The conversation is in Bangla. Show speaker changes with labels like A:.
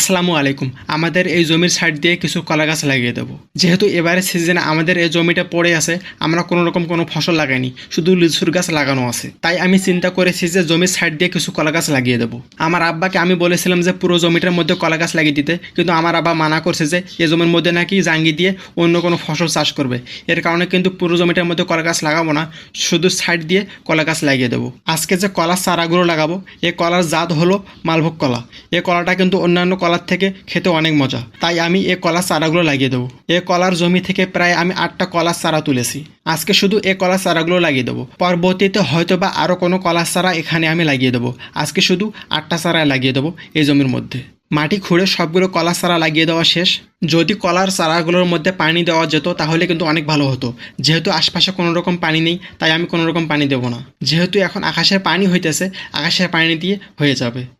A: আসসালামু আলাইকুম। আমাদের এই জমির সাইড দিয়ে কিছু কলা গাছ লাগিয়ে দেবো। যেহেতু এবারে সিজনে আমাদের এই জমিটা পড়ে আছে, আমরা কোনো রকম কোনো ফসল লাগাইনি, শুধু লিচুর গাছ লাগানো আছে। তাই আমি চিন্তা করেছি যে জমির সাইড দিয়ে কিছু কলা গাছ লাগিয়ে দেবো। আমার আব্বাকে আমি বলেছিলাম যে পুরো জমিটার মধ্যে কলা গাছ লাগিয়ে দিতে, কিন্তু আমার আব্বা মানা করছে যে এই জমির মধ্যে নাকি জাঙ্গি দিয়ে অন্য কোনো ফসল চাষ করবে। এর কারণে কিন্তু পুরো জমিটার মধ্যে কলা গাছ লাগাবো না, শুধু সাইড দিয়ে কলা গাছ লাগিয়ে দেবো। আজকে যে কলার চারাগুলো লাগাবো এই কলার জাত হলো মালভোগ কলা। এই কলাটা কিন্তু অন্যান্য কলার থেকে খেতে অনেক মজা। তাই আমি এই কলার চারাগুলো লাগিয়ে দেবো। এই কলার জমি থেকে প্রায় আমি আটটা কলার চারা তুলেছি। আজকে শুধু এই কলার চারাগুলো লাগিয়ে দেবো। পরবর্তীতে হয়তো বা আরও কোনো কলার চারা এখানে আমি লাগিয়ে দেবো। আজকে শুধু আটটা চারা লাগিয়ে দেবো এই জমির মধ্যে। মাটি খুঁড়ে সবগুলো কলার চারা লাগিয়ে দেওয়া শেষ। যদি কলার চারাগুলোর মধ্যে পানি দেওয়া যেত, তাহলে কিন্তু অনেক ভালো হতো। যেহেতু আশপাশে কোনো রকম পানি নেই, তাই আমি কোনো রকম পানি দেবো না। যেহেতু এখন আকাশের পানি হইতেছে, আকাশের পানি দিয়ে হয়ে যাবে।